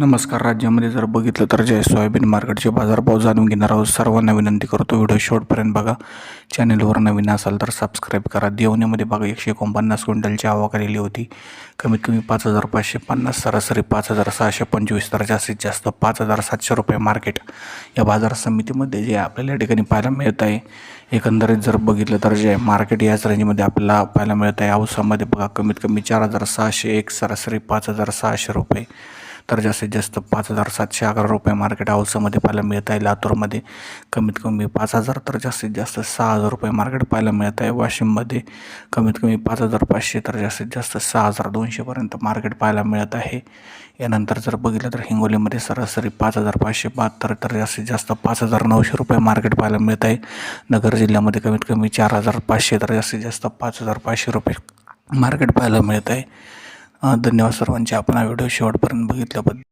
नमस्कार. राज्यामध्ये जर बघितलं तर जय सोयाबीन मार्केटचे बाजारभाव जाणून घेणार आहोत. सर्वांना विनंती करतो व्हिडिओ शॉर्टपर्यंत बघा. चॅनलवर नवीन असाल तर सबस्क्राईब करा. देवण्यामध्ये बघा एकशे एकोणपन्नास क्विंटलची आवक आलेली होती. कमीत कमी पाच हजार पाचशे पन्नास सरासरी पाच हजार सहाशे पंचवीस तर जास्तीत जास्त पाच हजार सातशे रुपये मार्केट या बाजार समितीमध्ये जे आपल्याला या ठिकाणी पाहायला मिळत आहे. एकंदरीत जर बघितलं तर जे मार्केट याच रेंजमध्ये आपल्याला पाहायला मिळत आहे. औसामध्ये बघा कमीत कमी चार हजार सहाशे एक सरासरी पाच हजार सहाशे रुपये. तर जास्तीत जास्त पाच हजार सातशे अकरा रुपये मार्केट हाऊसमध्ये पाहायला मिळत आहे लातूरमध्ये कमीत कमी पाच हजार तर जास्तीत जास्त सहा हजार रुपये मार्केट पाहायला मिळत आहे वाशिममध्ये कमीत कमी पाच हजार पाचशे तर जास्तीत जास्त सहा हजार दोनशेपर्यंत मार्केट पाहायला मिळत आहे. यानंतर जर बघितलं तर हिंगोलीमध्ये सरासरी पाच हजार पाचशे बहात्तर तर जास्तीत जास्त पाच हजार नऊशे रुपये मार्केट पाहायला मिळत आहे नगर जिल्ह्यामध्ये कमीत कमी चार हजार पाचशे तर जास्तीत जास्त पाच हजार पाचशे रुपये मार्केट पाहायला मिळत आहे धन्यवाद सर्वांचे. आपण हा व्हिडिओ शेवटपर्यंत बघितल्याबद्दल.